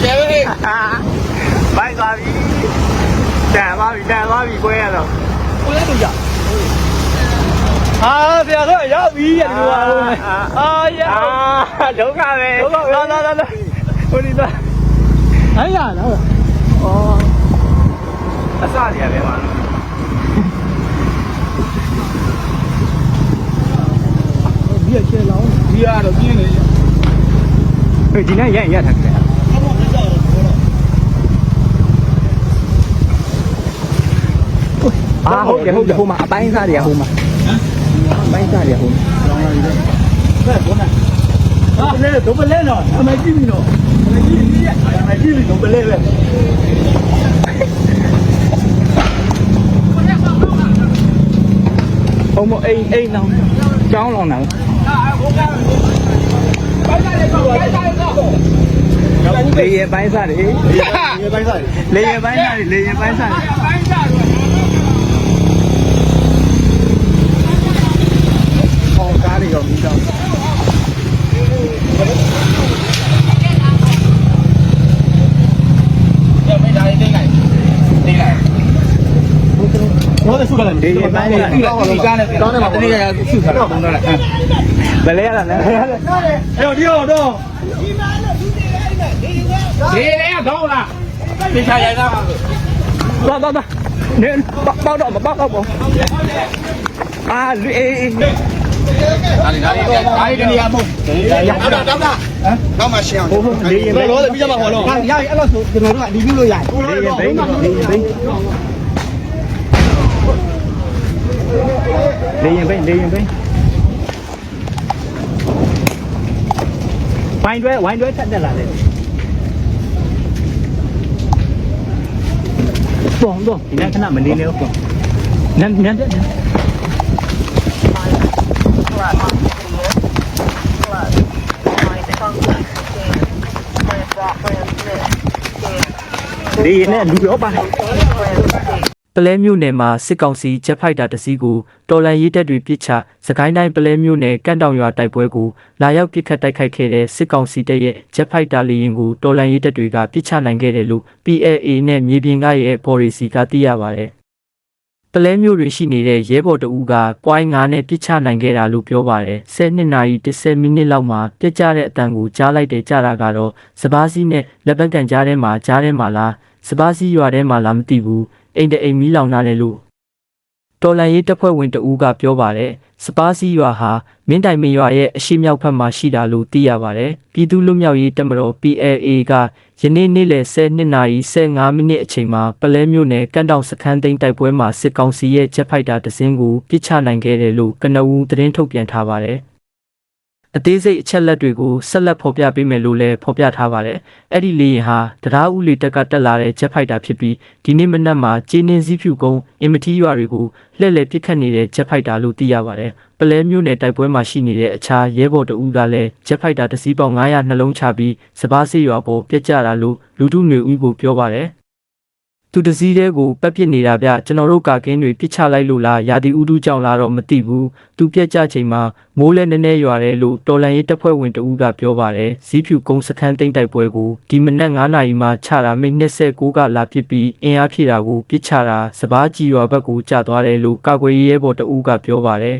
ရှယ်ဟေးဘိုက်သွားပြီတန်သွားပြီတန်သွားပြီကွဲရတော့ကိုလည်းတို့ရဟာဆရာတော့ရောက်ပြီရဒီမှာအာရအာဒုက္ခပဲလာလာလာဟိုဒီတော့အဲ့ရလားဩအစရရတယ်မှာဒီရချေလောင်းဒီရတော့ပြင်းနေဒီနေ့ရရထားတယ် အာဟုတ်တယ်ဟုတ်တယ်ဟိုမှာအပိုင်းစားတွေကဟိုမှာအပိုင်းစားတွေကဟိုမှာဘယ်ကောနာဟာလေတော့ဘလဲနော်အမကြည့်ပြီနော်အမကြည့်ပြီအမကြည့်ပြီတော့ဘလဲပဲဟိုမအိမ်အိမ်လောင်ကျောင်းလောင်တာလေရင်ပိုင်းစားတယ်ဒီပိုင်းစားလေရင်ပိုင်းစားတယ်လေရင်ပိုင်းစားတယ် ဟောကားတွေရောမိတော့ရမေးတိုင်းတင်းလိုက်တင်းလိုက် ဘောတဲ့ဆုကလည်းဒီပိုင်းလေးဒီကားနဲ့ကောင်းတယ်မှာတနေ့ကဆုထားတော့ဘုံတော့လားဘယ်လဲရတာလဲအဲ့ဒီတော့တော့ဒီလေကောင်းလားဒီချာရိုက်တာပါသွားသွားသွားနေပေါက်တော့မပေါက်တော့ဘူးအာလူအေးအေးဒါလေးဒါလေးဒါလေးတနေရာမဟုတ်ရအောင်တော့တော့ဟမ်တော့မှရှင်းအောင်ဟိုဟိုလေရင်ပိုင်းလို့ပြီးကြမှာဟောတော့ဟာရရအဲ့လိုဆိုကျွန်တော်တို့ကဒီပြလို့ရတယ်လေရင်ပိုင်းလေရင်ပို င်းလေရင်ပိုင်းလေရင်ပိုင်းဝိုင်းတွဲဝိုင်းတွဲထက်တက်လာတယ်တော့တော့ဒီနေ့ ခဏမနေနဲ့ဟုတ်နန်းနန်းတက်နန်းဒီနဲ့လူရောပါပလဲမြို့နယ်မှာစစ်ကောင်စီဂျက်ဖိုက်တာတစ်စီးကိုတော်လန်ရေးတပ်တွေပစ်ချစကိုင်းတိုင်းပလဲမြို့နယ်ကန့်တောင်ရွာတိုက်ပွဲကိုလာရောက်ပစ်ခတ်တိုက်ခိုက်ခဲ့တဲ့စစ်ကောင်စီတပ်ရဲ့ဂျက်ဖိုက်တာလေယာဉ်ကိုတော်လန်ရေးတပ်တွေကပစ်ချနိုင်ခဲ့တယ်လို့ PLA နဲ့မြေပြင်ကရဲ့ policy ကသိရပါတယ်ပလဲမျိုးတွေရှိနေတဲ့ရဲဘော်တအူးကပွိုင်း9နဲ့ပစ်ချနိုင်ခဲ့တာလို့ပြောပါတယ်။10နှစ်နာရီ10မိနစ်လောက်မှာပြစ်ကြတဲ့အတန်ကိုကြားလိုက်တယ်ကြားတာကတော့စပားစီးနဲ့လက်ပတ်ကန်ကြားထဲမှာကြားထဲမှာလားစပားစီးရွာထဲမှာလားမသိဘူး အိမ်တအိမ်မီးလောင်လာတယ်လို့တော်လန်ရေးတပ်ဖွဲ့ဝင်တအူးကပြောပါတယ်။စပားစီးရွာဟာမင်းတိုင်မင်းရွာရဲ့အရှိမြောက်ဘက်မှာရှိတာလို့သိရပါတယ်။ပြည်သူ့လူမျိုးရေးတပ်မတော် PLA ကယနေ့နေ့လယ်10နာရီ15မိနစ်အချိန်မှာပလဲမြို့နယ်ကန့်တောင်စခန်းသိမ်းတိုက်ပွဲမှာစစ်ကောင်စီရဲ့ဂျက်ဖိုက်တာတစ်စင်းကိုပစ်ချနိုင်ခဲ့တယ်လို့ကနအူးသတင်းထုတ်ပြန်ထားပါတယ်။ အသေးစိတ်အချက်လက်တွေကိုဆက်လက်ဖော်ပြပေးမယ်လို့လည်းဖော်ပြထားပါတယ်။အဲ့ဒီလေယာဉ်ဟာတရားဥလေတက်ကတက်လာတဲ့ဂျက်ဖိုက်တာဖြစ်ပြီးဒီနေ့မနက်မှာကျင်းနှင်းစည်းဖြူကုန်းအင်မတီရွာတွေကိုလှည့်လည်ပစ်ခတ်နေတဲ့ဂျက်ဖိုက်တာလို့သိရပါတယ်။ပလဲမျိုးနယ်တိုက်ပွဲမှာရှိနေတဲ့အခြားရဲဘော်တအူးကလည်းဂျက်ဖိုက်တာတစ်စီးပေါင်း900နှလုံးချပြီးစပားစေးရွာပေါ်ပြက်ကျတာလို့လူထုຫນွေဦးကိုပြောပါတယ်။ သူတစည်းတဲ့ကိုပက်ပစ်နေတာဗျကျွန်တော်တို့ကာကင်းတွေပစ်ချလိုက်လို့လားရာဒီဥတုကြောင့်လားတော့မသိဘူးသူပြက်ကျချိန်မှာမိုးလဲနည်းနည်းရွာတယ်လို့တော်လန်ရေးတပ်ဖွဲ့ဝင်တဦးကပြောပါတယ်ဇီးဖြူကုန်းစခန်းသိမ်းတိုက်ပွဲကိုဒီမနက်9နာရီမှချတာမိနစ်29ကလာပစ်ပြီးအင်အားဖြည့်တာကိုပစ်ချတာစပားကြီးရွာဘက်ကိုကျသွားတယ်လို့ကာကွယ်ရေးရဲဘော်တဦးကပြောပါတယ်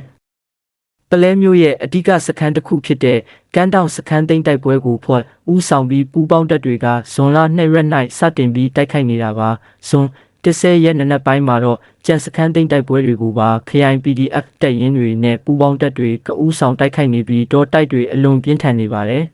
ပလဲမျိုးရဲ့အဓိကစခန်းတစ်ခုဖြစ်တဲ့ကန်းတောင်စခန်းသိမ်းတိုက်ပွဲကိုဖွဲ့ဦးဆောင်ပြီးပူးပေါင်းတပ်တွေကဇွန်လ2ရက်၌စတင်ပြီးတိုက်ခိုက်နေတာပါဇွန်10ရက်နေ့နက်ပိုင်းမှာတော့ကြံစခန်းသိမ်းတိုက်ပွဲတွေကိုပါ KIPDF တပ်ရင်းတွေနဲ့ပူးပေါင်းတပ်တွေကဦးဆောင်တိုက်ခိုက်နေပြီးတော့တိုက်တွေအလွန်ပြင်းထန်နေပါတယ်